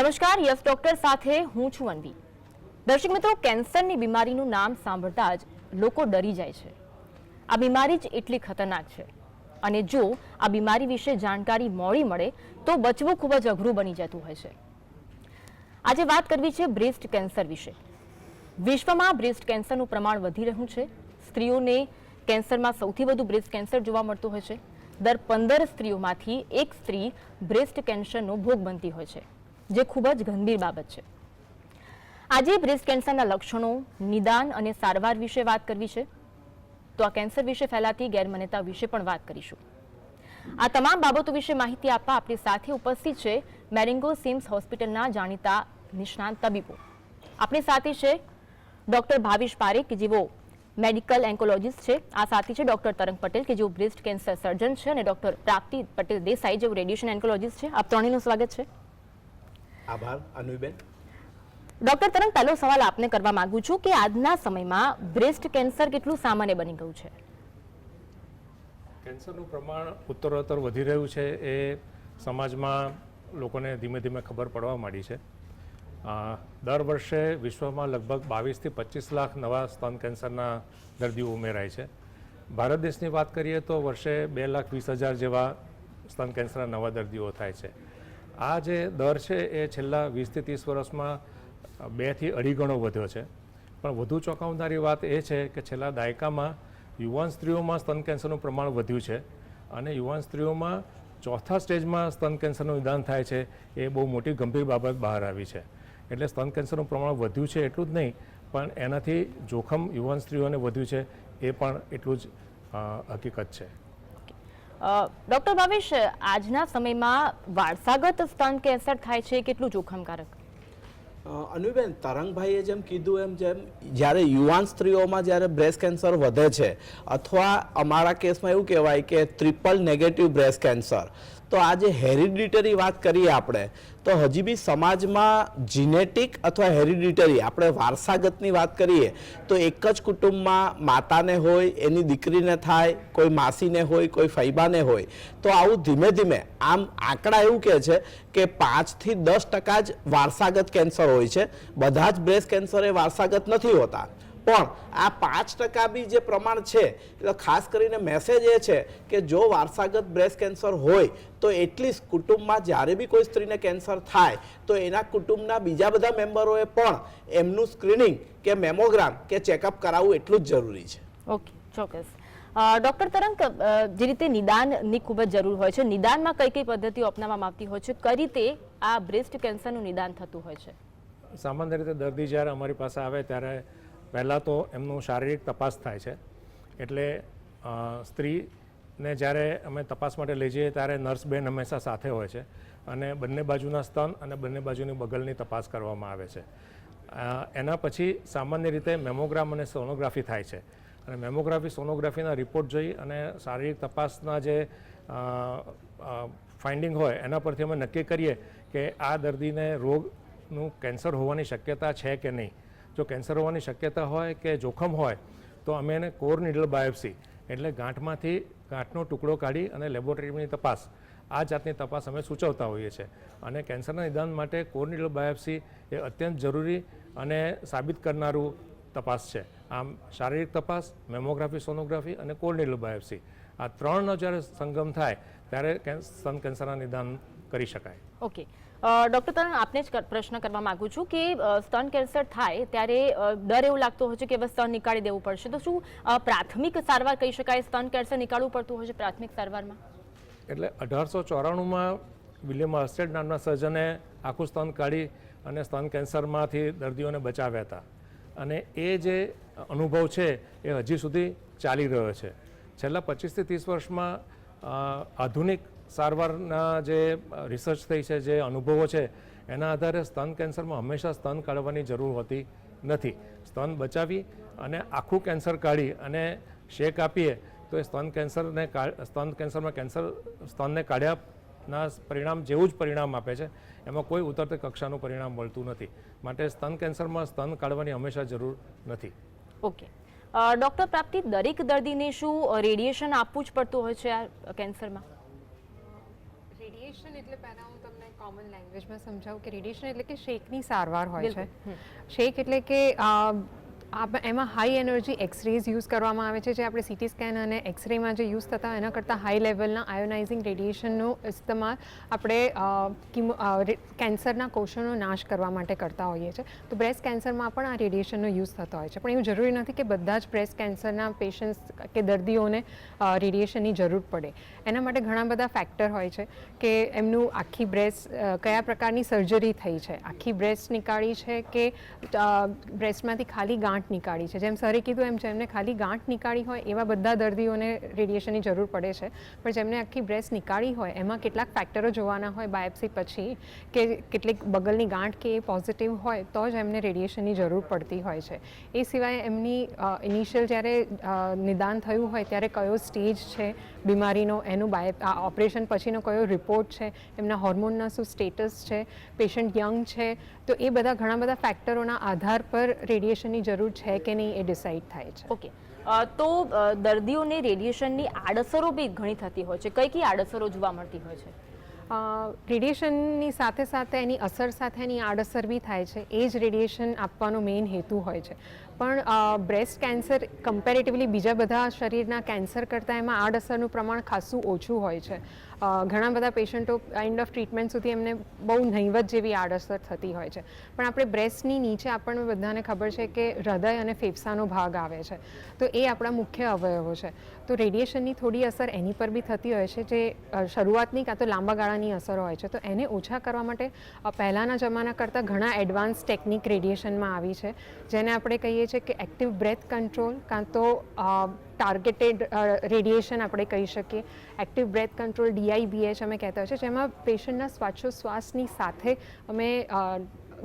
નમસ્કાર, yes doctor સાથે હું છું અનવી. દર્શક મિત્રો, કેન્સરની બીમારીનું નામ સાંભળતા જ લોકો ડરી જાય છે. આ બીમારી જ એટલી ખતરનાક છે. અને જો આ બીમારી વિશે જાણકારી મોડી મળે, તો બચવું ખૂબ જ અઘરું બની જતું હોય છે. આજે વાત કરવી છે બ્રેસ્ટ કેન્સર વિશે. વિશ્વમાં બ્રેસ્ટ કેન્સરનું પ્રમાણ વધી રહ્યું છે. સ્ત્રીઓને કેન્સરમાં સૌથી વધુ બ્રેસ્ટ કેન્સર જોવા મળતું હોય છે. દર પંદર સ્ત્રીઓમાંથી એક સ્ત્રી બ્રેસ્ટ કેન્સરનો ભોગ બનતી હોય છે. જે ખૂબ જ ગંભીર બાબત છે. આજે બ્રેસ્ટ કેન્સરના લક્ષણો, નિદાન અને સારવાર વિશે વાત કરવી છે. તો આ કેન્સર વિશે ફેલાતી ગેરમાન્યતા વિશે પણ વાત કરીશું. આ તમામ બાબતો વિશે માહિતી આપવા આપણી સાથે ઉપસ્થિત છે મેરિંગો સિમ્સ હોસ્પિટલના જાણીતા નિષ્ણાંત તબીબો. આપણી સાથે છે ડોક્ટર ભાવિશ પારેખ, કે જેઓ મેડિકલ એન્કોલોજીસ્ટ છે. આ સાથી છે ડોક્ટર તરંગ પટેલ, કે જેઓ બ્રેસ્ટ કેન્સર સર્જન છે. અને ડોક્ટર પ્રાપ્તિ પટેલ દેસાઈ, જેઓ રેડિયેશન એન્કોલોજીસ્ટ છે. આપ ત્રણેયનું સ્વાગત છે. આભાર અનુબેન. ડોક્ટર તરંગ પહેલો સવાલ આપને કરવા માંગુ છું કે આજના સમયમાં બ્રેસ્ટ કેન્સર કેટલું સામાન્ય બની ગયું છે? કેન્સરનું પ્રમાણ ઉત્તરોત્તર વધી રહ્યું છે એ સમાજમાં લોકોને ધીમે ધીમે ખબર પડવા માંડી છે. દર વર્ષે વિશ્વમાં લગભગ બાવીસથી પચીસ લાખ નવા સ્તન કેન્સરના દર્દીઓ ઉમેરાય છે. ભારત દેશની વાત કરીએ તો વર્ષે બે લાખ વીસ હજાર જેવા સ્તન કેન્સરના નવા દર્દીઓ થાય છે. આ જે દર છે એ છેલ્લા વીસથી ત્રીસ વર્ષમાં બેથી અઢી ગણો વધ્યો છે. પણ વધુ ચોંકાવનારી વાત એ છે કે છેલ્લા દાયકામાં યુવાન સ્ત્રીઓમાં સ્તન કેન્સરનું પ્રમાણ વધ્યું છે અને યુવાન સ્ત્રીઓમાં ચોથા સ્ટેજમાં સ્તન કેન્સરનું નિદાન થાય છે એ બહુ મોટી ગંભીર બાબત બહાર આવી છે. એટલે સ્તન કેન્સરનું પ્રમાણ વધ્યું છે એટલું જ નહીં, પણ એનાથી જોખમ યુવાન સ્ત્રીઓને વધ્યું છે એ પણ એટલું જ હકીકત છે. ડોક્ટર ભાવેશ, આજના સમયમાં વારસાગત સ્તન કેન્સર થાય છે, કેટલું જોખમકારક? અનુબેન, તરંગભાઈએ જેમ કીધું એમ જેમ, જ્યારે યુવાન સ્ત્રીઓમાં જ્યારે બ્રેસ્ટ કેન્સર વધે છે, અથવા અમારા કેસમાં એવું કહેવાય કે ટ્રિપલ નેગેટિવ બ્રેસ્ટ કેન્સર તો આજે હેરિડિટરી વાત કરીએ આપણે, તો હજી બી સમાજમાં જીનેટિક અથવા હેરિડિટરી, આપણે વારસાગતની વાત કરીએ, તો એક જ કુટુંબમાં માતાને હોય, એની દીકરીને થાય, કોઈ માસીને હોય, કોઈ ફૈબાને હોય, તો આવું ધીમે ધીમે, આમ આંકડા એવું કહે છે કે પાંચથી દસ ટકા જ વારસાગત કેન્સર હોય છે. બધા જ બ્રેસ્ટ કેન્સર એ વારસાગત નથી હોતા. પણ આ પાંચ ટકા બી જે પ્રમાણ છે તો ખાસ કરીને મેસેજ એ છે કે જો વારસાગત બ્રેસ્ટ કેન્સર હોય તો એટલીસ્ટ કુટુંબમાં જ્યારે બી કોઈ સ્ત્રીને કેન્સર થાય તો એના કુટુંબના બીજા બધા મેમ્બરોએ પણ એમનું સ્ક્રીનિંગ કે મેમોગ્રામ કે ચેકઅપ કરાવવું એટલું જ જરૂરી છે. ઓકે ચોક્કસ. ડોક્ટર તરંગ જે રીતે નિદાનની ખૂબ જ જરૂર હોય છે નિદાનમાં કઈ કઈ પદ્ધતિઓ અપનાવવામાં આવતી હોય છે કઈ રીતે આ બ્રેસ્ટ કેન્સરનું નિદાન થતું હોય છે? સામાન્ય રીતે દર્દી જ્યારે અમારી પાસે આવે ત્યારે પહેલાં તો એમનું શારીરિક તપાસ થાય છે. એટલે સ્ત્રીને જ્યારે અમે તપાસ માટે લઈ જઈએ ત્યારે નર્સ બેન હંમેશા સાથે હોય છે અને બંને બાજુના સ્તન અને બંને બાજુની બગલની તપાસ કરવામાં આવે છે. એના પછી સામાન્ય રીતે મેમોગ્રામ અને સોનોગ્રાફી થાય છે. અને મેમોગ્રાફી, સોનોગ્રાફીના રિપોર્ટ જોઈ અને શારીરિક તપાસના જે ફાઇન્ડિંગ હોય એના પરથી અમે નક્કી કરીએ કે આ દર્દીને રોગનું કેન્સર હોવાની શક્યતા છે કે નહીં. જો કેન્સર હોવાની શક્યતા હોય કે જોખમ હોય, તો અમે એને કોર નીડલ બાયોપ્સી એટલે ગાંઠમાંથી ગાંઠનો ટુકડો કાઢી અને લેબોરેટરીની તપાસ, આ જાતની તપાસ અમે સૂચવતા હોઈએ છીએ. અને કેન્સરના નિદાન માટે કોર નીડલ બાયોપ્સી એ અત્યંત જરૂરી અને સાબિત કરનારું તપાસ છે. આમ શારીરિક તપાસ મેમોગ્રાફી સોનોગ્રાફી અને કોર નીડલ બાયોપ્સી આ ત્રણનો જ્યારે સંગમ થાય, ત્યારે સ્તન કેન્સરના નિદાન કરી શકાય. ઓકે ડોક્ટર તરણ, આપને જ પ્રશ્ન કરવા માંગુ છું કે સ્તન કેન્સર થાય ત્યારે ડર એવું લાગતો હોય છે કે હવે સ્તન નીકાળી દેવું પડશે. તો શું પ્રાથમિક સારવાર કહી શકાય? સ્તન કેન્સર નીકાળવું પડતું હોય છે પ્રાથમિક સારવારમાં? એટલે અઢારસો ચોરાણુંમાં વિલિયમ હર્સ્ટેડ નામના સર્જને આખું સ્તન કાઢી અને સ્તન કેન્સરમાંથી દર્દીઓને બચાવ્યા હતા. અને એ જે અનુભવ છે, એ હજી સુધી ચાલી રહ્યો છે. છેલ્લા પચીસથી ત્રીસ વર્ષમાં આધુનિક સારવારના જે રિસર્ચ થઈ છે, જે અનુભવો છે, એના આધારે સ્તન કેન્સરમાં હંમેશા સ્તન કાઢવાની જરૂર હોતી નથી. સ્તન બચાવી અને આખું કેન્સર કાઢી અને શેક આપીએ, તો એ સ્તન કેન્સરને સ્તન કેન્સરમાં કેન્સર સ્તનને કાઢ્યાના પરિણામ જેવું જ પરિણામ આપે છે. એમાં કોઈ ઉતરતી કક્ષાનું પરિણામ મળતું નથી. માટે સ્તન કેન્સરમાં સ્તન કાઢવાની હંમેશા જરૂર નથી. ઓકે. ડોક્ટર પ્રાપ્તિ દરેક દર્દીને શું રેડિયેશન આપવું જ પડતું હોય છે આ કેન્સરમાં? રેડિયેશન એટલે પહેલાં હું તમને કોમન લેંગ્વેજમાં સમજાવું કે રેડિયેશન એટલે કે શેકની સારવાર હોય છે. શેક એટલે કે એમાં હાઈ એનર્જી એક્સરેઝ યુઝ કરવામાં આવે છે, જે આપણે સીટી સ્કેન અને એક્સરેમાં જે યુઝ થતા, એના કરતાં હાઈ લેવલના આયોનાઇઝિંગ રેડિયેશનનો ઇસ્તેમાલ આપણે કેન્સરના કોષોનો નાશ કરવા માટે કરતા હોઈએ છીએ તો બ્રેસ્ટ કેન્સરમાં પણ આ રેડિયેશનનો યુઝ થતો હોય છે. પણ એવું જરૂરી નથી કે બધા જ બ્રેસ્ટ કેન્સરના પેશન્ટ્સ કે દર્દીઓને રેડિયેશનની જરૂર પડે. એના માટે ઘણા બધા ફેક્ટર હોય છે કે એમનું આખી બ્રેસ્ટ કયા પ્રકારની સર્જરી થઈ છે. આખી બ્રેસ્ટ નીકાળી છે કે બ્રેસ્ટમાંથી ખાલી ગાંઠ નીકાળી છે. જેમ સરે કીધું એમ જેમને ખાલી ગાંઠ નીકાળી હોય એવા બધા દર્દીઓને રેડિયેશનની જરૂર પડે છે. પણ જેમને આખી બ્રેસ્ટ નીકાળી હોય, એમાં કેટલાક ફેક્ટરો જોવાના હોય, બાયોપ્સી પછી કે કેટલીક બગલની ગાંઠ કે એ પોઝિટિવ હોય, તો જ એમને રેડિયેશનની જરૂર પડતી હોય છે. એ સિવાય એમની ઇનિશિયલ જ્યારે નિદાન થયું હોય, ત્યારે કયો સ્ટેજ છે બીમારીનો, એનું બાય ઓપરેશન પછીનો કયો રિપોર્ટ છે, એમના હોર્મોનના શું સ્ટેટસ છે, પેશન્ટ યંગ છે, તો એ બધા ઘણા બધા ફેક્ટરોના આધાર પર રેડિયેશનની જરૂર છે કે નહીં એ ડિસાઇડ થાય છે. ઓકે તો દર્દીઓને રેડિયેશનની આડઅસરો બી ઘણી થતી હોય છે. કઈ કઈ આડઅસરો જોવા મળતી હોય છે? રેડિયેશનની સાથે સાથે એની અસર સાથે એની આડઅસર બી થાય છે. એ જ રેડિયેશન આપવાનો મેઇન હેતુ હોય છે. પણ બ્રેસ્ટ કેન્સર કમ્પેરેટિવલી બીજા બધા શરીરના કેન્સર કરતાં એમાં આડઅસરનું પ્રમાણ ખાસું ઓછું હોય છે. ઘણા બધા પેશન્ટો કાઇન્ડ ઓફ ટ્રીટમેન્ટ સુધી એમને બહુ નહીવત જેવી આડઅસર થતી હોય છે. પણ આપણે બ્રેસ્ટની નીચે આપણને બધાને ખબર છે કે હૃદય અને ફેફસાનો ભાગ આવે છે. તો એ આપણા મુખ્ય અવયવો છે. તો રેડિયેશનની થોડી અસર એની પર બી થતી હોય છે, જે શરૂઆતની કાં તો લાંબા ગાળાની અસર હોય છે. તો એને ઓછા કરવા માટે પહેલાંના જમાના કરતાં ઘણા એડવાન્સ ટેકનિક રેડિયેશનમાં આવી છે. જેને આપણે કહીએ છીએ કે એક્ટિવ બ્રેથ કંટ્રોલ કાં તો ટાર્ગેટેડ રેડિયેશન આપણે કહી શકીએ. એક્ટિવ બ્રેથ કંટ્રોલ ડીઆઈબીએચ અમે કહેતા હોય છે, જેમાં પેશન્ટના શ્વાસોશ્વાસની સાથે અમે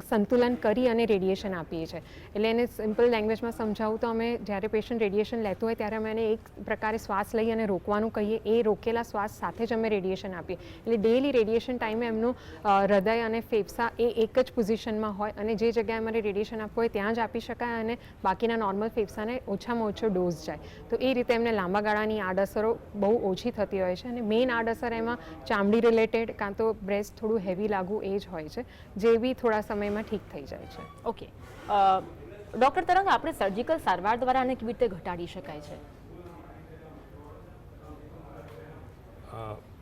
સંતુલન કરી અને રેડિયેશન આપીએ છીએ. એટલે એને સિમ્પલ લેંગ્વેજમાં સમજાવું તો અમે જ્યારે પેશન્ટ રેડિયેશન લેતું હોય ત્યારે અમે એને એક પ્રકારે શ્વાસ લઈ અને રોકવાનું કહીએ. એ રોકેલા શ્વાસ સાથે જ અમે રેડિયેશન આપીએ. એટલે ડેલી રેડિયેશન ટાઈમે એમનું હૃદય અને ફેફસા એ એક જ પોઝિશનમાં હોય અને જે જગ્યાએ અમારે રેડિયેશન આપવું હોય ત્યાં જ આપી શકાય અને બાકીના નોર્મલ ફેફસાને ઓછામાં ઓછો ડોઝ જાય. તો એ રીતે એમને લાંબા ગાળાની આડઅસરો બહુ ઓછી થતી હોય છે અને મેઇન આડઅસર એમાં ચામડી રિલેટેડ કાં તો બ્રેસ્ટ થોડું હેવી લાગવું એ જ હોય છે. જે બી થોડા સમયમાં ઠીક થઈ જાય છે. ઓકે ડૉક્ટર તરંગ આપણે સર્જિકલ સારવાર દ્વારા આને કેવી રીતે ઘટાડી શકાય છે?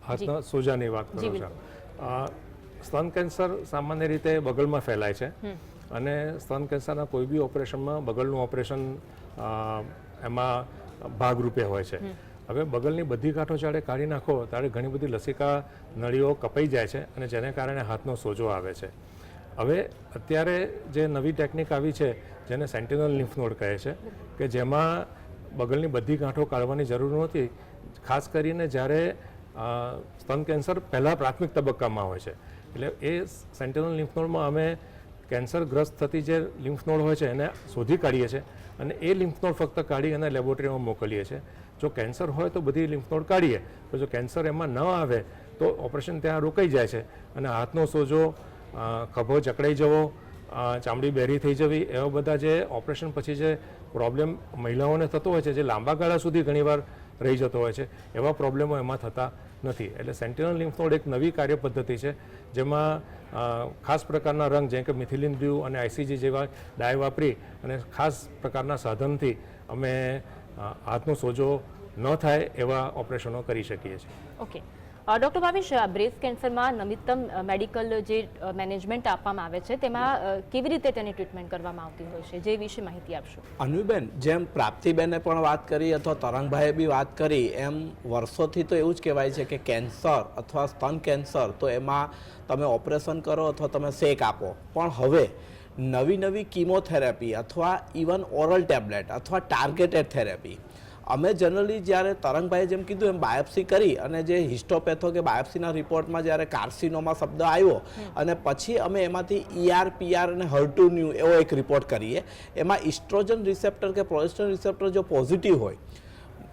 હાથના સોજાની વાત કરું છું સ્તન કેન્સર સામાન્ય રીતે બગલમાં ફેલાય છે. અને સ્તન કેન્સરના કોઈ બી ઓપરેશનમાં બગલનું ઓપરેશન એમાં ભાગરૂપે હોય છે. હવે બગલની બધી ગાંઠો જ્યારે કાઢી નાખો ત્યારે ઘણી બધી લસિકા નળીઓ કપાઈ જાય છે અને જેને કારણે હાથનો સોજો આવે છે. હવે અત્યારે જે નવી ટેકનિક આવી છે, જેને સેન્ટિનલ લિમ્ફ નોડ કહે છે, કે જેમાં બગલની બધી ગાંઠો કાઢવાની જરૂર નહોતી, ખાસ કરીને જ્યારે સ્તન કેન્સર પહેલાં પ્રાથમિક તબક્કામાં હોય છે. એટલે એ સેન્ટિનલ લિમ્ફ નોડમાં અમે કેન્સરગ્રસ્ત થતી જે લિમ્ફ નોડ હોય છે, એને શોધી કાઢીએ છીએ અને એ લિમ્ફ નોડ ફક્ત કાઢી અને લેબોરેટરીમાં મોકલીએ છીએ. જો કેન્સર હોય તો બધી લિમ્ફ નોડ કાઢીએ તો જો કેન્સર એમાં ન આવે, તો ઓપરેશન ત્યાં રોકાઈ જાય છે અને હાથનો સોજો ખભો જકડાઈ જવો ચામડી બેરી થઈ જવી, એવા બધા જે ઓપરેશન પછી જે પ્રોબ્લેમ મહિલાઓને થતો હોય છે, જે લાંબા ગાળા સુધી ઘણીવાર રહી જતો હોય છે, એવા પ્રોબ્લેમો એમાં થતા નથી. એટલે સેન્ટિનલ લિમ્ફ નોડ એક નવી કાર્ય પદ્ધતિ છે, જેમાં ખાસ પ્રકારના રંગ જેમ કે મિથિલિન બ્લુ અને આઈસીજી જેવા ડાય વાપરી અને ખાસ પ્રકારના સાધનથી અમે હાથનો સોજો ન થાય એવા ઓપરેશનો કરી શકીએ છીએ. ઓકે. ડૉક્ટર ભાવેશ બ્રેસ્ટ કેન્સરમાં નવીનતમ મેડિકલ જે મેનેજમેન્ટ આપવામાં આવે છે, તેમાં કેવી રીતે તેની ટ્રીટમેન્ટ કરવામાં આવતી હોય છે, જે વિશે માહિતી આપશો? અનુબેન, જેમ પ્રાપ્તિબેને પણ વાત કરી અથવા તરંગભાઈએ બી વાત કરી, એમ વર્ષોથી તો એવું જ કહેવાય છે કે કેન્સર અથવા સ્તન કેન્સર, તો એમાં તમે ઓપરેશન કરો અથવા તમે શેક આપો. પણ હવે નવી નવી કીમોથેરાપી અથવા ઇવન ઓરલ ટેબ્લેટ અથવા ટાર્ગેટેડ થેરેપી અમે જનરલી જ્યારે તરંગભાઈએ જેમ કીધું એમ બાયોપ્સી કરી અને જે હિસ્ટોપેથો કે બાયોપ્સીના રિપોર્ટમાં જ્યારે કાર્સિનોમાં શબ્દ આવ્યો અને પછી અમે એમાંથી ઈઆર પીઆર અને હર્ટુ ન્યૂ એવો એક રિપોર્ટ કરીએ. એમાં ઇસ્ટ્રોજન રિસેપ્ટર કે પ્રોજેસ્ટ્રોન રિસેપ્ટર જો પોઝિટિવ હોય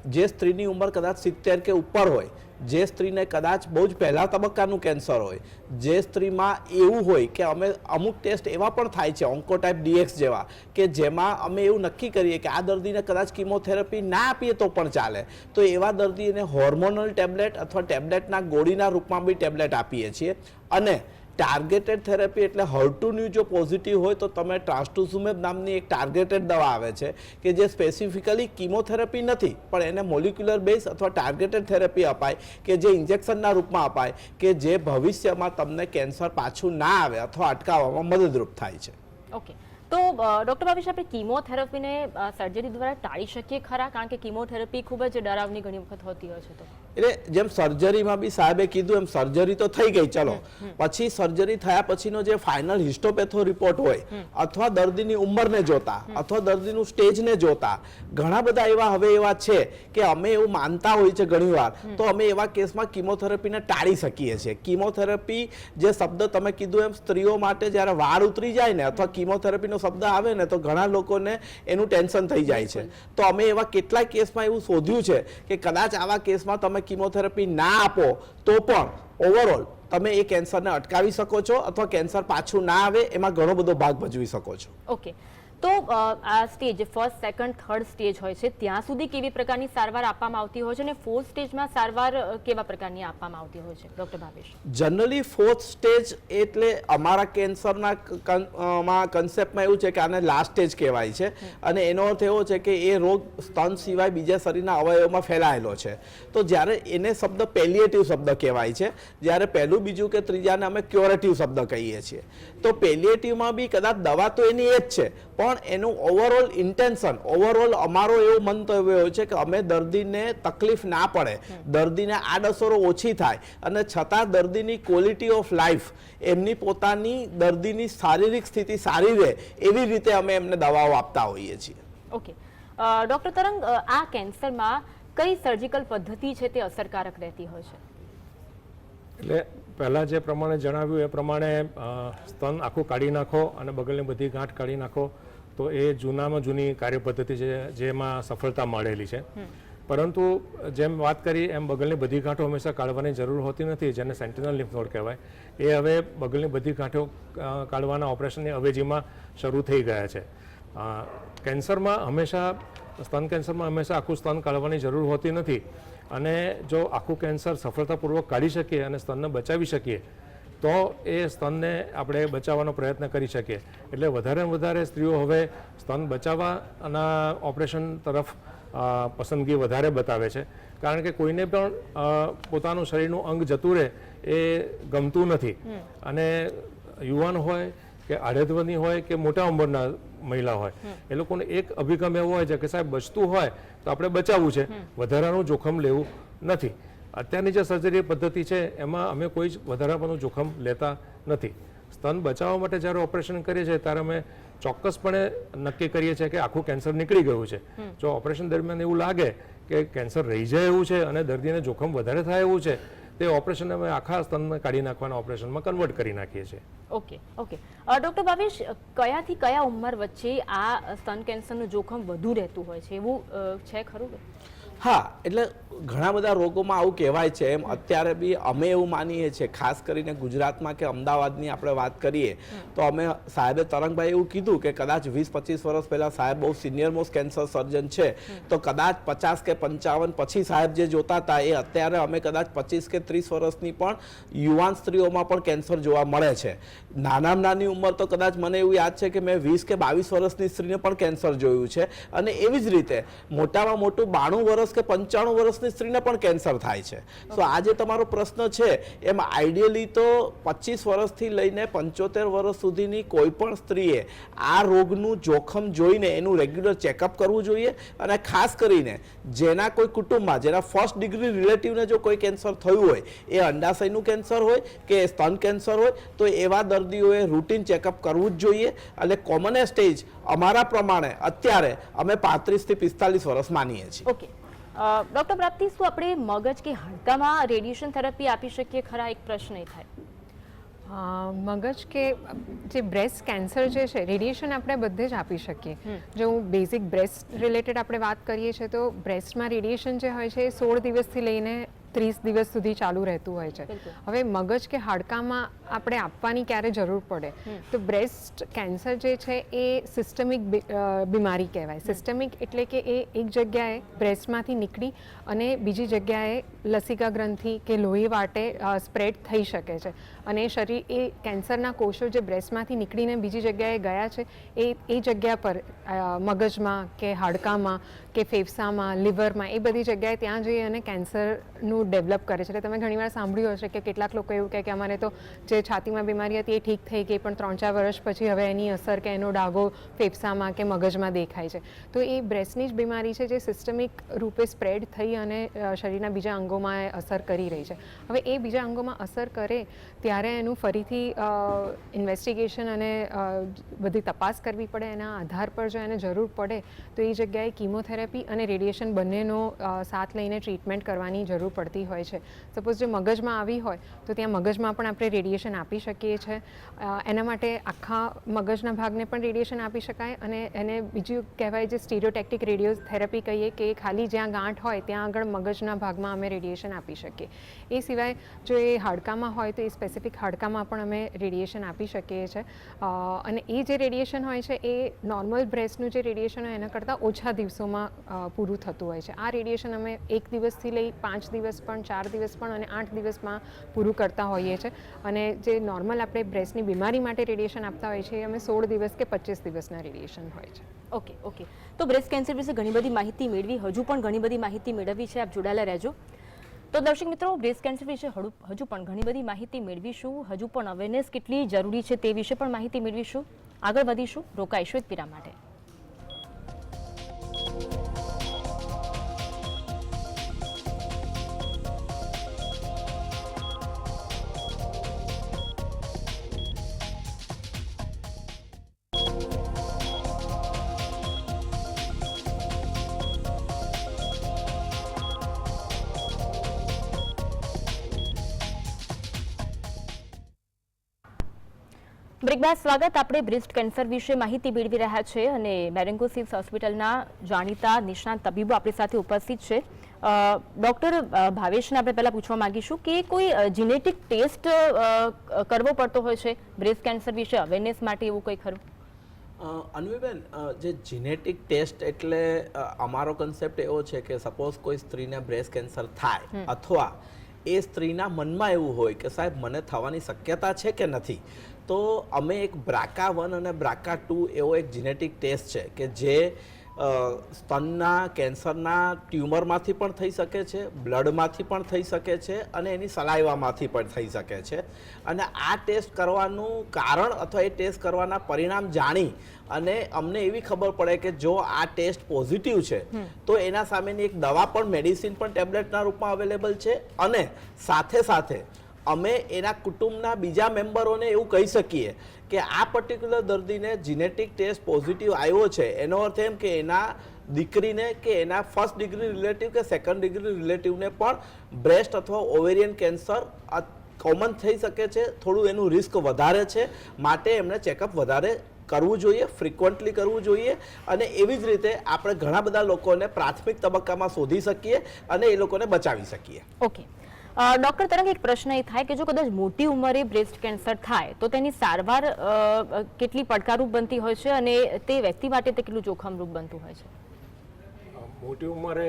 જે સ્ત્રીની ઉંમર કદાચ સિત્તેર કે ઉપર હોય જે સ્ત્રીને કદાચ બહુ જ પહેલા તબક્કાનું કેન્સર હોય, જે સ્ત્રીમાં એવું હોય કે અમે અમુક ટેસ્ટ એવા પણ થાય છે ઓન્કોટાઇપ ડીએક્સ જેવા, કે જેમાં અમે એવું નક્કી કરીએ કે આ દર્દીને કદાચ કિમોથેરાપી ના આપીએ તો પણ ચાલે. તો એવા દર્દીને હોર્મોનલ ટેબ્લેટ અથવા ટેબ્લેટના ગોળીના રૂપમાં બી ટેબ્લેટ આપીએ છીએ. અને ટાર્ગેટેડ થેરેપી એટલે હર્ટુન્યુ જો પોઝિટિવ હોય તો તમે ટ્રાન્સટુઝુમેબ નામની એક ટાર્ગેટેડ દવા આવે છે કે જે સ્પેસિફિકલી કિમોથેરાપી નથી, પણ એને મોલિક્યુલર બેઝ અથવા ટાર્ગેટેડ થેરેપી અપાય કે જે ઇન્જેક્શનના રૂપમાં અપાય કે જે ભવિષ્યમાં તમને કેન્સર પાછું ના આવે અથવા અટકાવવામાં મદદરૂપ થાય છે. ઓકે તો ડૉક્ટર ભાવેશ આપણે કિમોથેરાપીને સર્જરી દ્વારા ટાળી શકીએ ખરા? કારણ કે કિમોથેરાપી ખૂબ જ ડરાવની ઘણી વખત હોતી હોય છે તો. એટલે જેમ સર્જરીમાં બી સાહેબે કીધું એમ સર્જરી તો થઈ ગઈ ચલો. પછી સર્જરી થયા પછીનો જે ફાઇનલ હિસ્ટોપેથો રિપોર્ટ હોય અથવા દર્દીની ઉંમરને જોતા અથવા દર્દીનું સ્ટેજને જોતા ઘણા બધા એવા હવે એવા છે કે અમે એવું માનતા હોય છે ઘણીવાર તો અમે એવા કેસમાં કિમોથેરાપીને ટાળી શકીએ છીએ. કિમોથેરાપી જે શબ્દ તમે કીધું એમ સ્ત્રીઓ માટે જ્યારે વાળ ઉતરી જાય ને અથવા કિમોથેરાપીનો શબ્દ આવે ને તો ઘણા લોકોને એનું ટેન્શન થઈ જાય છે. તો અમે એવા કેટલાય કેસમાં એવું શોધ્યું છે કે કદાચ આવા કેસમાં તમે કિમોથેરાપી ના આપો, તો પણ ઓવરઓલ તમે એ કેન્સરને અટકાવી શકો છો અથવા કેન્સર પાછું ના આવે, એમાં ઘણો બધો ભાગ ભજવી શકો છો. ઓકે તો આ stage first second third stage હોય છે. ત્યાં સુધી કેવી પ્રકારની સારવાર આપવામાં આવતી હોય છે અને ફોર્થ સ્ટેજમાં સારવાર કેવા પ્રકારની આપવામાં આવતી હોય છે? Doctor Bhavesh. Generally fourth stage એટલે અમારા કેન્સરના માં કન્સેપ્ટમાં એવું છે કે આને લાસ્ટ સ્ટેજ કહેવાય છે. અને એનો અર્થ એવો છે કે એ રોગ સ્તન સિવાય બીજા શરીરના અવયવમાં ફેલાયેલો છે. તો જ્યારે એને શબ્દ પેલિએટિવ શબ્દ કહેવાય છે, જ્યારે પહેલું, બીજું કે ત્રીજાને અમે ક્યોરેટિવ શબ્દ કહીએ છીએ. તો પેલિએટિવમાં બી કદાચ દવા તો એની એ જ છે, પણ એનું ઓવરઓલ ઇન્ટેન્શન ઓવરઓલ અમારો એવો મંતવ્ય હોય છે કે અમે દર્દીને તકલીફ ના પડે. દર્દીને આડઅસરો ઓછી થાય અને છતાં દર્દીની ક્વોલિટી ઓફ લાઈફ એમની પોતાની દર્દીની શારીરિક સ્થિતિ સારી રહે એવી રીતે અમે એમને દવાઓ આપતા હોઈએ છીએ. ઓકે ડૉક્ટર તરંગ આ કેન્સરમાં કઈ સર્જિકલ પદ્ધતિ છે તે અસરકારક રહેતી હોય છે? એટલે પહેલાં જે પ્રમાણે જણાવ્યું એ પ્રમાણે સ્તન આખું કાઢી નાખો અને બગલની બધી ગાંઠ કાઢી નાખો. તો એ જૂનામાં જૂની કાર્યપદ્ધતિ છે જેમાં સફળતા મળેલી છે. પરંતુ જેમ વાત કરી એમ બગલની બધી ગાંઠો હંમેશા કાઢવાની જરૂર હોતી નથી જેને સેન્ટિનલ લિમ્ફ નોડ કહેવાય. એ હવે બગલની બધી ગાંઠો કાઢવાના ઓપરેશનની અવેજીમાં શરૂ થઈ ગયા છે. કેન્સરમાં હંમેશા સ્તન કેન્સરમાં હંમેશા આખું સ્તન કાઢવાની જરૂર હોતી નથી. અને જો આખું કેન્સર સફળતાપૂર્વક કાઢી શકીએ અને સ્તનને બચાવી શકીએ તો એ સ્તનને આપણે બચાવવાનો પ્રયત્ન કરી શકીએ. એટલે વધારે ને વધારે સ્ત્રીઓ હવે સ્તન બચાવવાના ઓપરેશન તરફ પસંદગી વધારે બતાવે છે. કારણ કે કોઈને પણ પોતાનું શરીરનું અંગ જતું રહે એ ગમતું નથી. અને યુવાન હોય કે આડેધવની હોય કે મોટા ઉંમરના મહિલા હોય એ લોકોને એક અભિગમ એવો હોય છે કે સાહેબ બચતું હોય તો આપણે બચાવવું છે. વધારાનું જોખમ લેવું નથી. અત્યારની જે સર્જરી પદ્ધતિ છે એમાં અમે કોઈ જ વધારાનું જોખમ લેતા નથી. સ્તન બચાવવા માટે જ્યારે ઓપરેશન કરીએ છીએ ત્યારે અમે ચોક્કસપણે નક્કી કરીએ છીએ કે આખું કેન્સર નીકળી ગયું છે. જો ઓપરેશન દરમિયાન એવું લાગે કે કેન્સર રહી જાય એવું છે અને દર્દીને જોખમ વધારે થાય એવું છે તે ઓપરેશન અમે આખા સ્તનને કાઢી નાખવાના ઓપરેશનમાં કન્વર્ટ કરી નાખીએ છીએ. Okay okay. ડૉક્ટર ભાવેશ કયાથી કયા ઉંમર વચ્ચે આ સ્તન કેન્સરનું જોખમ વધુ રહેતું હોય છે? એવું છે ખરું હા, એટલે ઘણા બધા રોગોમાં આવું કહેવાય છે એમ. અત્યારે બી અમે એવું માનીએ છીએ, ખાસ કરીને ગુજરાતમાં કે અમદાવાદની આપણે વાત કરીએ, તો અમે સાહેબે તરંગભાઈ એવું કીધું કે કદાચ વીસ પચીસ વર્ષ પહેલાં સાહેબ બહુ સિનિયર મોસ્ટ કેન્સર સર્જન છે, તો કદાચ પચાસ કે પંચાવન પછી સાહેબ જે જોતા હતા, એ અત્યારે અમે કદાચ પચીસ કે ત્રીસ વર્ષની પણ યુવાન સ્ત્રીઓમાં પણ કેન્સર જોવા મળે છે. નાનામાં નાની ઉંમર તો કદાચ મને એવું યાદ છે કે મેં વીસ કે બાવીસ વર્ષની સ્ત્રીને પણ કેન્સર જોયું છે. અને એવી જ રીતે, મોટામાં મોટું બાણું વર્ષ કે પંચાણું વર્ષની સ્ત્રીને પણ કેન્સર થાય છે. તો આ જે તમારો પ્રશ્ન છે, એમ આઈડિયલી તો પચીસ વર્ષથી લઈને પંચોતેર વર્ષ સુધીની કોઈ પણ સ્ત્રીએ આ રોગનું જોખમ જોઈને એનું રેગ્યુલર ચેકઅપ કરવું જોઈએ અને ખાસ કરીને જેના કોઈ કુટુંબમાં, જેના ફર્સ્ટ ડિગ્રી રિલેટિવને જો કોઈ કેન્સર થયું હોય, એ અંડાશયનું કેન્સર હોય કે સ્તન કેન્સર હોય, તો એવા દર્દીઓએ રૂટીન ચેકઅપ કરવું જ જોઈએ. અને કોમન સ્ટેજ અમારા પ્રમાણે અત્યારે અમે પાંત્રીસથી પિસ્તાલીસ વર્ષ માનીએ છીએ. ઓકે ડૉક્ટર પ્રાપ્તિ શું આપણે મગજ કે હાડકામાં રેડિયેશન થેરાપી આપી શકીએ? ખરા એક પ્રશ્ન એ થાય. મગજ કે જે બ્રેસ્ટ કેન્સર જે છે રેડિયેશન આપણે બધે જ આપી શકીએ. જો હું બેઝિક બ્રેસ્ટ રિલેટેડ આપણે વાત કરીએ છીએ તો બ્રેસ્ટમાં રેડિયેશન જે હોય છે એ સોળ દિવસથી લઈને ત્રીસ દિવસ સુધી ચાલુ રહેતું હોય છે. હવે મગજ કે હાડકામાં આપણે આપવાની ક્યારે જરૂર પડે? તો બ્રેસ્ટ કેન્સર જે છે એ સિસ્ટમિક બીમારી કહેવાય. સિસ્ટમિક એટલે કે એ એક જગ્યાએ બ્રેસ્ટમાંથી નીકળી અને બીજી જગ્યાએ લસિકા ગ્રંથિ કે લોહી વાટે સ્પ્રેડ થઈ શકે છે. અને શરીર એ કેન્સરના કોષો જે બ્રેસ્ટમાંથી નીકળીને બીજી જગ્યાએ ગયા છે એ એ જગ્યા પર મગજમાં કે હાડકામાં કે ફેફસામાં લિવરમાં એ બધી જગ્યાએ ત્યાં જઈ અને કેન્સરનું ડેવલપ કરે છે. એટલે તમે ઘણીવાર સાંભળ્યું હશે કે કેટલાક લોકો એવું કહે કે અમારે તો જે છાતીમાં બીમારી હતી એ ઠીક થઈ ગઈ, પણ ત્રણ ચાર વર્ષ પછી હવે એની અસર કે એનો ડાઘો ફેફસામાં કે મગજમાં દેખાય છે. તો એ બ્રેસ્ટની જ બીમારી છે જે સિસ્ટમિક રૂપે સ્પ્રેડ થઈ અને શરીરના બીજા અંગોમાં અસર કરી રહી છે. હવે એ બીજા અંગોમાં અસર કરે ત્યારે એનું ફરીથી ઇન્વેસ્ટિગેશન અને બધી તપાસ કરવી પડે, એના આધાર પર જો એને જરૂર પડે, તો એ જગ્યાએ કિમોથેરાપી અને રેડિયેશન બંનેનો સાથ લઈને ટ્રીટમેન્ટ કરવાની જરૂર પડતી હોય છે. સપોઝ જો મગજમાં આવી હોય, તો ત્યાં મગજમાં પણ આપણે રેડિયેશન આપી શકીએ છીએ એના માટે આખા મગજના ભાગને પણ રેડિયેશન આપી શકાય અને એને બીજું કહેવાય જે સ્ટીરિયોટેક્ટિક રેડિયોથેરાપી કહીએ કે ખાલી જ્યાં ગાંઠ હોય, ત્યાં આગળ મગજના ભાગમાં અમે રેડિયેશન આપી શકીએ. એ સિવાય જો એ હાડકામાં હોય, તો એ સ્પેસિફિક હાડકામાં પણ અમે રેડિયેશન આપી શકીએ છીએ અને એ જે રેડિયેશન હોય છે, એ નોર્મલ બ્રેસ્ટનું જે રેડિયેશન હોય, એના કરતાં ઓછા દિવસોમાં પૂરું થતું હોય છે. આ રેડિયેશન અમે એક દિવસથી લઈ પાંચ દિવસ પણ, ચાર દિવસ પણ અને આઠ દિવસમાં પૂરું કરતા હોઈએ છીએ અને જે નોર્મલ આપણે બ્રેસ્ટની બીમારી માટે રેડિયેશન આપતા હોઈએ છીએ અમે સોળ દિવસ કે પચીસ દિવસના રેડિયેશન હોય છે. ઓકે ઓકે તો બ્રેસ્ટ કેન્સર વિશે ઘણી બધી માહિતી મેળવી, હજુ પણ ઘણી બધી માહિતી મેળવવી છે, આપ જોડાયેલા રહેજો. તો દર્શક મિત્રો બ્રેસ્ટ કેન્સર વિશે હજુ પણ ઘણી બધી માહિતી મેળવીશું. હજુ પણ અવેરનેસ કેટલી જરૂરી છે તે વિશે પણ માહિતી મેળવીશું. આગળ વધીશું રોકાઈશું એક પીરા માટે. બ્રેક બાદ સ્વાગત. આપણે બ્રેસ્ટ કેન્સર વિશે માહિતી મેળવી રહ્યા છે અને મેરેન્ગો સિવ્સ હોસ્પિટલના જાણીતા નિષ્ણાંત તબીબો આપણી સાથે ઉપસ્થિત છે. ડૉક્ટર ભાવેશને આપણે પહેલાં પૂછવા માંગીશું કે કોઈ જીનેટિક ટેસ્ટ કરવો પડતો હોય છે બ્રેસ્ટ કેન્સર વિશે અવેરનેસ માટે એવું કંઈ ખરું? અન્વીબેન જે જીનેટિક ટેસ્ટ એટલે અમારો કન્સેપ્ટ એવો છે કે સપોઝ કોઈ સ્ત્રીને બ્રેસ્ટ કેન્સર થાય અથવા એ સ્ત્રીના મનમાં એવું હોય કે સાહેબ, મને થવાની શક્યતા છે કે નથી? તો અમે એક બ્રાકા વન અને બ્રાકા ટુ એવો એક જીનેટિક ટેસ્ટ છે કે જે સ્તનના કેન્સરના ટ્યુમરમાંથી પણ થઈ શકે છે બ્લડમાંથી પણ થઈ શકે છે અને એની સલાઈવામાંથી પણ થઈ શકે છે. અને આ ટેસ્ટ કરવાનું કારણ અથવા એ ટેસ્ટ કરવાના પરિણામ જાણી અને અમને એવી ખબર પડે કે જો આ ટેસ્ટ પોઝિટિવ છે તો એના સામેની એક દવા પણ મેડિસિન પણ ટેબ્લેટના રૂપમાં અવેલેબલ છે અને સાથે સાથે અમે એના કુટુંબના બીજા મેમ્બરોને એવું કહી શકીએ કે આ પર્ટિક્યુલર દર્દીને જીનેટિક ટેસ્ટ પોઝિટિવ આવ્યો છે. એનો અર્થ એમ કે એના દીકરીને કે એના ફર્સ્ટ ડિગ્રી રિલેટિવ કે સેકન્ડ ડિગ્રી રિલેટિવને પણ બ્રેસ્ટ અથવા ઓવેરિયન કેન્સર કોમન થઈ શકે છે. થોડું એનું રિસ્ક વધારે છે. માટે એમને ચેકઅપ વધારે કરવું જોઈએ, ફ્રિકવન્ટલી કરવું જોઈએ અને એવી જ રીતે આપણે ઘણા બધા લોકોને પ્રાથમિક તબક્કામાં શોધી શકીએ અને એ લોકોને બચાવી શકીએ. ઓકે. ડૉક્ટર તરંગ એક પ્રશ્ન એ થાય કે જો કદાચ મોટી ઉંમરે બ્રેસ્ટ કેન્સર થાય, તો તેની સારવાર કેટલી પડકારરૂપ બનતી હોય છે અને તે વ્યક્તિ માટે તે કેટલું જોખમરૂપ બનતું હોય છે? મોટી ઉંમરે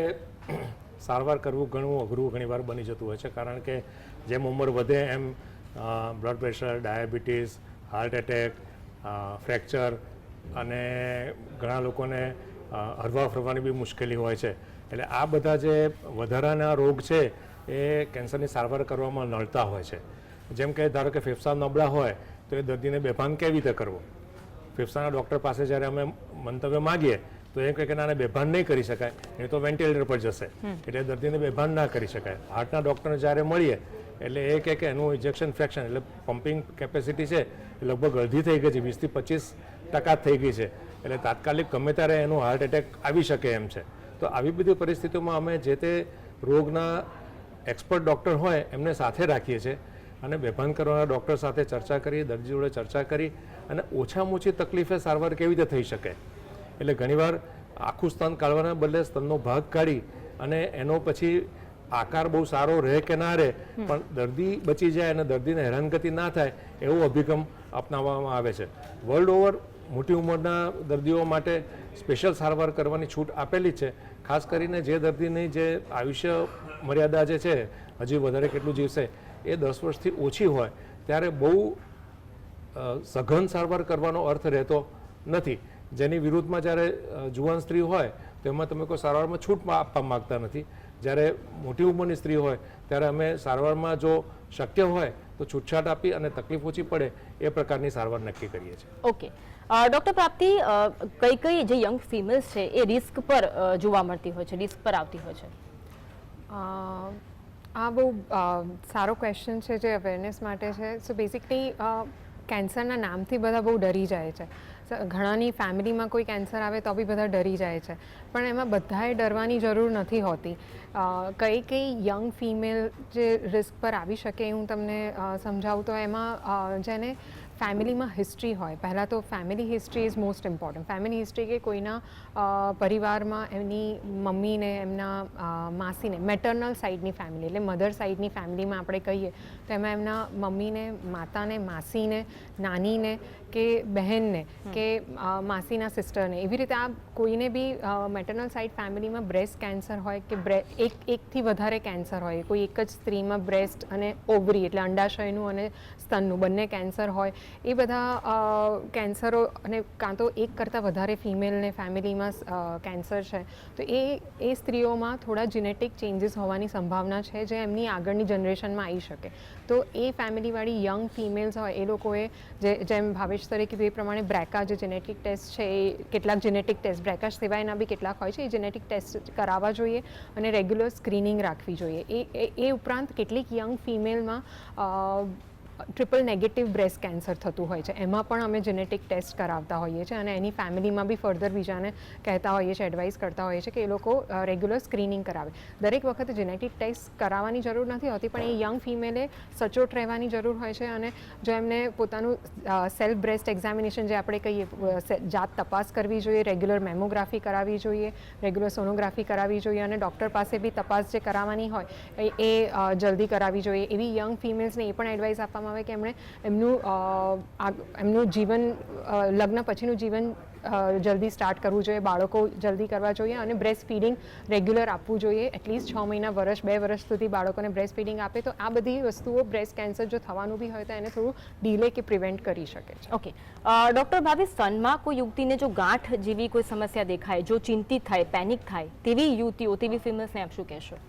સારવાર કરવું ઘણું અઘરું ઘણીવાર બની જતું હોય છે, કારણ કે જેમ ઉંમર વધે એમ blood pressure, diabetes, heart attack fracture અને ઘણા લોકોને હરવા ફરવાની બી મુશ્કેલી હોય છે. એટલે આ બધા જે વધારાના રોગ છે એ કેન્સરની સારવાર કરવામાં નડતા હોય છે. જેમ કે ધારો કે ફેફસા નબળા હોય તો એ દર્દીને બેભાન કેવી રીતે કરવો? ફેફસાના ડૉક્ટર પાસે જ્યારે અમે મંતવ્ય માગીએ તો એ કહે કે નાને બેભાન નહીં કરી શકાય. એ તો વેન્ટિલેટર પર જશે. એટલે દર્દીને બેભાન ના કરી શકાય. હાર્ટના ડૉક્ટરને જ્યારે મળીએ એટલે એ કહે કે એનું ઇન્જેક્શન ફ્રેક્શન એટલે પમ્પિંગ કેપેસિટી છે એ લગભગ અડધી થઈ ગઈ છે વીસથી પચીસ ટકા થઈ ગઈ છે. એટલે તાત્કાલિક ગમે ત્યારે એનું હાર્ટ એટેક આવી શકે એમ છે. તો આવી બધી પરિસ્થિતિઓમાં અમે જે તે રોગના એક્સપર્ટ ડૉક્ટર હોય એમને સાથે રાખીએ છીએ. અને બેભાન કરવાના ડૉક્ટર સાથે ચર્ચા કરી દર્દી જોડે ચર્ચા કરી અને ઓછામાં ઓછી તકલીફે સારવાર કેવી રીતે થઈ શકે? એટલે ઘણીવાર આખું સ્તન કાઢવાના બદલે સ્તનનો ભાગ કાઢી અને એનો પછી આકાર બહુ સારો રહે કે ના રહે પણ દર્દી બચી જાય અને દર્દીને હેરાનગતિ ના થાય એવો અભિગમ અપનાવવામાં આવે છે. વર્લ્ડ ઓવર મોટી ઉંમરના દર્દીઓ માટે સ્પેશિયલ સારવાર કરવાની છૂટ આપેલી છે. ખાસ કરીને જે દર્દીની જે આયુષ્ય મર્યાદા જે છે, હજી વધારે કેટલું જીવશે, એ દસ વર્ષથી ઓછી હોય, ત્યારે બહુ સઘન સારવાર કરવાનો અર્થ રહેતો નથી. જેની વિરુદ્ધમાં જ્યારે જુવાન સ્ત્રી હોય, તો એમાં તમે કોઈ સારવારમાં છૂટ આપવા માગતા નથી. જ્યારે મોટી ઉંમરની સ્ત્રી હોય, ત્યારે અમે સારવારમાં જો શક્ય હોય તો છૂટછાટ આપી અને તકલીફ ઓછી પડે એ પ્રકારની સારવાર નક્કી કરીએ છીએ. ઓકે. ડૉક્ટર પ્રાપ્તિ કઈ કઈ જે યંગ ફિમેલ્સ છે એ રિસ્ક પર જોવા મળતી હોય છે રિસ્ક પર આવતી હોય છે? આ બહુ સારો ક્વેશ્ચન છે જે અવેરનેસ માટે છે. સો બેઝિકલી કેન્સરના નામથી બધા બહુ ડરી જાય છે. ઘણાની ફેમિલીમાં કોઈ કેન્સર આવે તો બી બધા ડરી જાય છે. પણ એમાં બધાએ ડરવાની જરૂર નથી હોતી. કઈ કઈ યંગ ફિમેલ જે રિસ્ક પર આવી શકે હું તમને સમજાવું તો એમાં જેને ફેમિલીમાં હિસ્ટ્રી હોય. પહેલાં તો family history is most important family history કે કોઈના પરિવારમાં એમની મમ્મીને, એમના માસીને મેટર્નલ સાઈડની ફેમિલી એટલે મધર સાઈડની ફેમિલીમાં આપણે કહીએ તો એમાં એમના મમ્મીને માતાને માસીને નાનીને કે બહેનને કે માસીના સિસ્ટરને. એવી રીતે આ કોઈને બી મેટર્નલ સાઇડ ફેમિલીમાં બ્રેસ્ટ કેન્સર હોય કે બ્રે એક એકથી વધારે કેન્સર હોય કોઈ એક જ સ્ત્રીમાં બ્રેસ્ટ અને ઓવરી એટલે અંડાશયનું અને સ્તનનું બંને કેન્સર હોય એ બધા કેન્સરો અને કાં તો એક કરતાં વધારે ફિમેલને ફેમિલીમાં કેન્સર છે. તો એ એ સ્ત્રીઓમાં થોડા જીનેટિક ચેન્જીસ હોવાની સંભાવના છે જે એમની આગળની જનરેશનમાં આવી શકે. તો એ ફેમિલીવાળી યંગ ફિમેલ્સ હોય, એ લોકોએ જે, જેમ ભાવેશ સરે કીધું એ પ્રમાણે બ્રેકા જે જેનેટિક ટેસ્ટ છે, એ કેટલાક જેનેટિક ટેસ્ટ બ્રેકા સિવાયના બી કેટલાક હોય છે, એ જેનેટિક ટેસ્ટ કરાવવા જોઈએ અને રેગ્યુલર સ્ક્રીનિંગ રાખવી જોઈએ. એ, એ- ઉપરાંત કેટલીક યંગ ફિમેલમાં ટ્રિપલ નેગેટિવ બ્રેસ્ટ કેન્સર થતું હોય છે. એમાં પણ અમે જેનેટિક ટેસ્ટ કરાવતા હોઈએ છીએ અને એની ફેમિલીમાં બી ફર્ધર બીજાને કહેતા હોઈએ છીએ એડવાઇસ કરતા હોઈએ છીએ કે એ લોકો રેગ્યુલર સ્ક્રીનિંગ કરાવે. દરેક વખતે જેનેટિક ટેસ્ટ કરાવવાની જરૂર નથી હોતી, પણ એ યંગ ફિમેલે સચોટ રહેવાની જરૂર હોય છે અને જો એમને પોતાનું સેલ્ફ બ્રેસ્ટ એક્ઝામિનેશન જે આપણે કહીએ જાત તપાસ કરવી જોઈએ રેગ્યુલર મેમોગ્રાફી કરાવવી જોઈએ રેગ્યુલર સોનોગ્રાફી કરાવવી જોઈએ અને ડૉક્ટર પાસે બી તપાસ જે કરાવવાની હોય, એ જલ્દી કરાવવી જોઈએ. એવી યંગ ફિમેલ્સને એ પણ એડવાઇસ આપવામાં આવે કે એમણે એમનું એમનું જીવન લગ્ન પછીનું જીવન જલ્દી સ્ટાર્ટ કરવું જોઈએ, બાળકો જલ્દી કરવા જોઈએ અને બ્રેસ્ટ ફીડિંગ રેગ્યુલર આપવું જોઈએ. એટલીસ્ટ છ મહિના વર્ષ બે વર્ષ સુધી બાળકોને બ્રેસ્ટ ફીડિંગ આપે તો આ બધી વસ્તુઓ બ્રેસ્ટ કેન્સર જો થવાનું બી હોય તો એને થોડું ડીલે કે પ્રિવેન્ટ કરી શકે છે. ઓકે ડૉક્ટર ભાભી સ્તનમાં કોઈ યુવતીને જો ગાંઠ જેવી કોઈ સમસ્યા દેખાય, જો ચિંતિત થાય પેનિક થાય, તેવી યુવતીઓ, તેવી ફિમેલ્સને આપ શું કહેશો?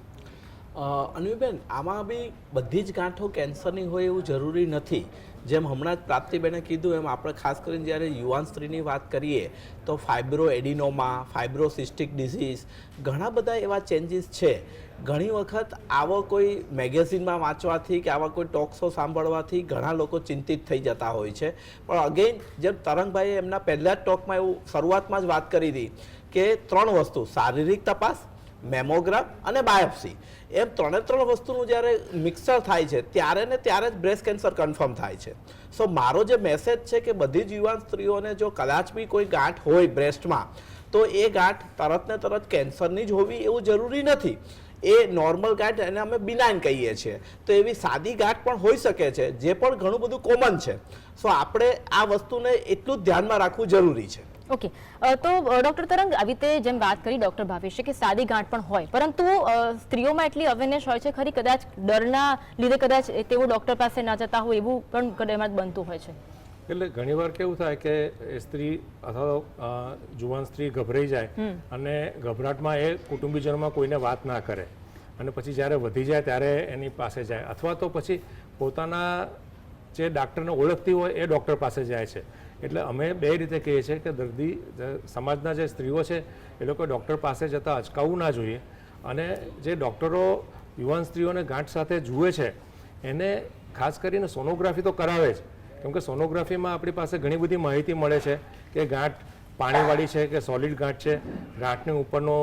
અ, અન્વીબેન આમાં બી બધી જ ગાંઠો કેન્સરની હોય એવું જરૂરી નથી. જેમ હમણાં જ પ્રાપ્તિબેને કીધું એમ આપણે ખાસ કરીને જ્યારે યુવાન સ્ત્રીની વાત કરીએ તો ફાઇબ્રો એડિનોમા ફાઇબ્રોસિસ્ટિક ડિઝીઝ ઘણા બધા એવા ચેન્જીસ છે. ઘણી વખત આવો કોઈ મેગેઝિનમાં વાંચવાથી કે આવા કોઈ ટોક શો સાંભળવાથી ઘણા લોકો ચિંતિત થઈ જતા હોય છે. પણ અગેન જેમ તરંગભાઈએ એમના પહેલા જ ટોકમાં એવું શરૂઆતમાં જ વાત કરી હતી કે ત્રણ વસ્તુ શારીરિક તપાસ મેમોગ્રામ અને બાયોપ્સી. એમ ત્રણે ત્રણ વસ્તુનું જ્યારે મિક્સર થાય છે, ત્યારે ને ત્યારે જ બ્રેસ્ટ કેન્સર કન્ફર્મ થાય છે. સો મારો જે મેસેજ છે કે બધી જ યુવાન સ્ત્રીઓને જો કદાચ બી કોઈ ગાંઠ હોય બ્રેસ્ટમાં, તો એ ગાંઠ તરત ને તરત કેન્સરની જ હોવી એવું જરૂરી નથી. એ નોર્મલ ગાંઠ એને અમે બિનાઇન કહીએ છીએ. તો એવી સાદી ગાંઠ પણ હોઈ શકે છે, જે પણ ઘણું બધું કોમન છે. સો આપણે આ વસ્તુને એટલું જ ધ્યાનમાં રાખવું જરૂરી છે. ઓકે તો ડોક્ટર તરંગ આવી રીતે જેમ વાત કરી ડોક્ટર ભાવેશે કે સાદી ગાંઠ પણ હોય પરંતુ સ્ત્રીઓમાં એટલી અવેરનેસ હોય છે ખરી કદાચ ડરના લીધે કદાચ તેઓ ડોક્ટર પાસે ના જતા હોય એવું પણ કદાચ બનતું હોય છે. એટલે ઘણીવાર કેવું થાય કે સ્ત્રી અથવા જુવાન સ્ત્રી ગભરાઈ જાય અને ગભરાટમાં એ કુટુંબીજનોમાં કોઈને વાત ના કરે. અને પછી જ્યારે વધી જાય ત્યારે એની પાસે જાય. અથવા તો પછી પોતાના જે ડાક્ટરને ઓળખતી હોય એ ડૉક્ટર પાસે જાય છે. એટલે અમે બે રીતે કહીએ છીએ કે દર્દી સમાજના જે સ્ત્રીઓ છે, એ લોકો ડૉક્ટર પાસે જતાં અચકાવવું ના જોઈએ. અને જે ડૉક્ટરો યુવાન સ્ત્રીઓને ગાંઠ સાથે જુએ છે, એને ખાસ કરીને સોનોગ્રાફી તો કરાવે જ. કેમ કે સોનોગ્રાફીમાં આપણી પાસે ઘણી બધી માહિતી મળે છે કે ગાંઠ પાણીવાળી છે કે સોલિડ ગાંઠ છે, ગાંઠની ઉપરનો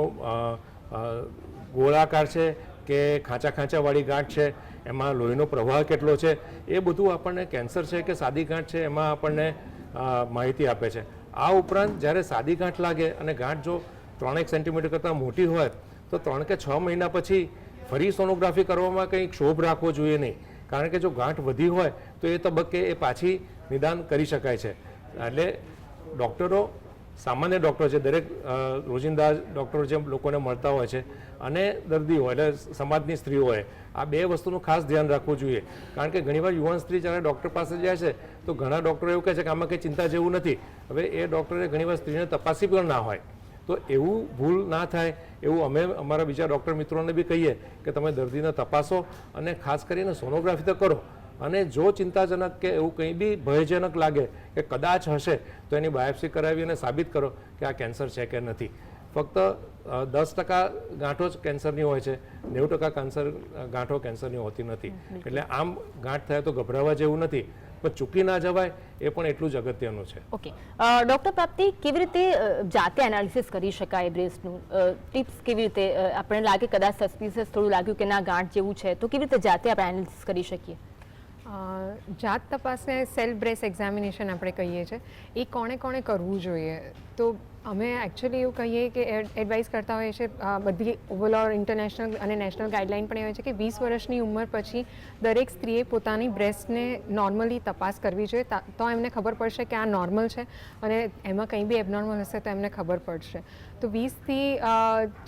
ગોળાકાર છે કે ખાંચા ખાંચાવાળી ગાંઠ છે, એમાં લોહીનો પ્રવાહ કેટલો છે, એ બધું આપણને કેન્સર છે કે સાદી ગાંઠ છે, એમાં આપણને માહિતી આપે છે. આ ઉપરાંત જ્યારે સાદી ગાંઠ લાગે અને ગાંઠ જો ત્રણેક સેન્ટીમીટર કરતાં મોટી હોય, તો ત્રણ કે છ મહિના પછી ફરી સોનોગ્રાફી કરવામાં કંઈ ક્ષોભ રાખવો જોઈએ નહીં. કારણ કે જો ગાંઠ વધી હોય, તો એ તબક્કે એ પાછી નિદાન કરી શકાય છે. એટલે ડૉક્ટરો, સામાન્ય ડૉક્ટર છે, દરેક રોજિંદા ડૉક્ટરો જેમ લોકોને મળતા હોય છે, અને દર્દીઓ એટલે સમાજની સ્ત્રીઓ હોય, આ બે વસ્તુનું ખાસ ધ્યાન રાખવું જોઈએ. કારણ કે ઘણીવાર યુવાન સ્ત્રી જ્યારે ડૉક્ટર પાસે જાય છે તો ઘણા ડૉક્ટરો એવું કહે છે કે આમાં કંઈ ચિંતા જેવું નથી. હવે એ ડૉક્ટરે ઘણીવાર સ્ત્રીને તપાસી પણ ના હોય. તો એવું ભૂલ ના થાય એવું અમે અમારા બીજા ડૉક્ટર મિત્રોને બી કહીએ કે તમે દર્દીને તપાસો અને ખાસ કરીને સોનોગ્રાફી તો કરો. અને જો ચિંતાજનક કે એવું કંઈ બી ભયજનક લાગે કે કદાચ હશે તો એની બાયોપ્સી કરાવી અને સાબિત કરો કે આ કેન્સર છે કે નથી. ફક્ત દસ ટકા ગાંઠો જ કેન્સરની હોય છે. નેવું ટકા કેન્સર ગાંઠો કેન્સરની હોતી નથી. એટલે આમ ગાંઠ થાય તો ગભરાવા જેવું નથી. પણ ચૂકી ના જવાય એ પણ એટલું જ અગત્યનું છે. ઓકે ડોક્ટર પ્રાપ્તિ કેવી રીતે જાતે એનાલિસિસ કરી શકાય બ્રેસ્ટનું ટિપ્સ કેવી રીતે આપણે લાગે કદાચ સસ્પિશિયસ થોડું લાગ્યું કે ના ગાંઠ જેવું છે તો કેવી રીતે જાતે આપણે એનાલિસિસ કરી શકીએ? જાત તપાસને સેલ્ફ બ્રેસ એક્ઝામિનેશન આપણે કહીએ છીએ. એ કોણે કોણે કરવું જોઈએ? તો અમે એકચ્યુઅલી એવું કહીએ કે એડવાઇસ કરતા હોઈએ છીએ બધી ઓવરઓલ ઇન્ટરનેશનલ અને નેશનલ ગાઈડલાઇન પણ એ હોય છે કે વીસ વર્ષની ઉંમર પછી દરેક સ્ત્રીએ પોતાની બ્રેસ્ટને નોર્મલી તપાસ કરવી જોઈએ. તો એમને ખબર પડશે કે આ નોર્મલ છે અને એમાં કંઈ બી એબનોર્મલ હશે તો એમને ખબર પડશે. તો વીસથી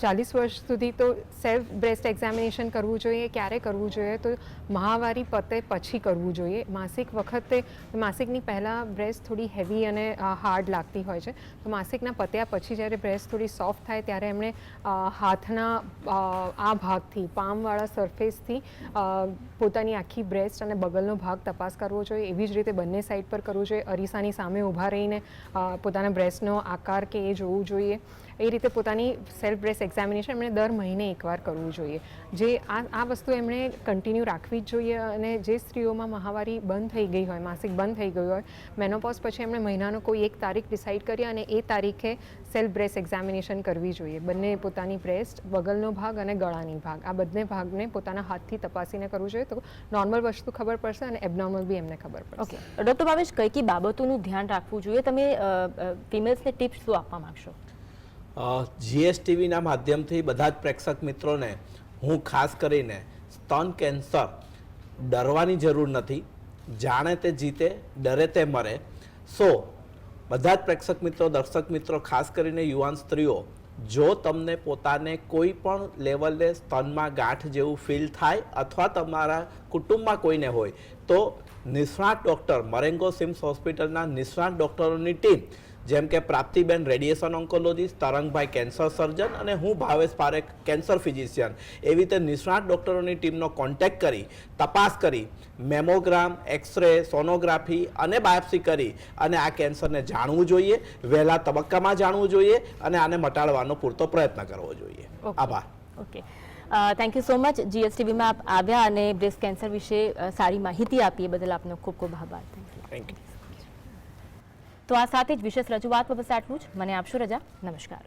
ચાલીસ વર્ષ સુધી તો સેલ્ફ બ્રેસ્ટ એક્ઝામિનેશન કરવું જોઈએ, ક્યારે કરવું જોઈએ? તો મહાવારી પતે પછી કરવું જોઈએ. માસિક વખતે, માસિકની પહેલાં બ્રેસ્ટ થોડી હેવી અને હાર્ડ લાગતી હોય છે. તો માસિકના પત્યા પછી જ્યારે બ્રેસ્ટ થોડી સોફ્ટ થાય ત્યારે એમણે હાથના આ ભાગથી, પામવાળા સરફેસથી પોતાની આખી બ્રેસ્ટ અને બગલનો ભાગ તપાસ કરવો જોઈએ. એવી જ રીતે બંને સાઈડ પર કરવું જોઈએ. અરીસાની સામે ઊભા રહીને પોતાના બ્રેસ્ટનો આકાર કે એ જોવું જોઈએ. એ રીતે પોતાની સેલ્ફ બ્રેસ એક્ઝામિનેશન એમણે દર મહિને એકવાર કરવું જોઈએ. જે આ આ વસ્તુ એમણે કન્ટિન્યુ રાખવી જ જોઈએ અને જે સ્ત્રીઓમાં મહાવારી બંધ થઈ ગઈ હોય, માસિક બંધ થઈ ગયું હોય મેનોપોઝ પછી એમણે મહિનાનો કોઈ એક તારીખ ડિસાઇડ કરી અને એ તારીખે સેલ્ફ બ્રેસ એક્ઝામિનેશન કરવી જોઈએ. બંને પોતાની બ્રેસ્ટ બગલનો ભાગ અને ગળાની ભાગ. આ બંને ભાગને પોતાના હાથથી તપાસીને કરવું જોઈએ તો નોર્મલ વસ્તુ ખબર પડશે અને એબનોર્મલ બી એમને ખબર પડશે. ઓકે. ડૉક્ટર ભાવેશ, કઈ કઈ બાબતોનું ધ્યાન રાખવું જોઈએ? તમે ફિમેલ્સને ટિપ્સ શું આપવા માંગશો? જીએસટીવીના માધ્યમથી બધા જ પ્રેક્ષક મિત્રોને હું ખાસ કરીને સ્તન કેન્સર ડરવાની જરૂર નથી, જાણે તે જીતે, ડરે તે મરે. સો બધા જ પ્રેક્ષક મિત્રો, દર્શક મિત્રો, ખાસ કરીને યુવાન સ્ત્રીઓ, જો તમને પોતાને કોઈ પણ લેવલે સ્તનમાં ગાંઠ જેવું ફીલ થાય અથવા તમારા કુટુંબમાં કોઈને હોય, તો નિષ્ણાત ડૉક્ટર મરેંગો સિમ્સ હોસ્પિટલના નિષ્ણાત ડૉક્ટરોની ટીમ જેમ કે Praptiben radiation oncologist Tarangbhai cancer surgeon અને હું ભાવેશ પારેખ કેન્સર ફિઝિશિયન. એવી રીતે નિષ્ણાત ડૉક્ટરોની ટીમનો કોન્ટેક્ટ કરી તપાસ કરી મેમોગ્રામ એક્સરે સોનોગ્રાફી અને બાયોપ્સી કરી અને આ કેન્સરને જાણવું જોઈએ વહેલા તબક્કામાં જાણવું જોઈએ અને આને મટાડવાનો પૂરતો પ્રયત્ન કરવો જોઈએ. આભાર. Okay. Thank you so much જીએસટીવીમાં આપ આવ્યા અને બ્રેસ્ટ કેન્સર વિશે સારી માહિતી આપી એ બદલ આપનો ખૂબ ખૂબ આભાર. થેન્ક યુ થેન્ક યુ તો આ સાથે જ વિશેષ રજૂઆત બસ આટલું જ. મને આપશો રજા. નમસ્કાર.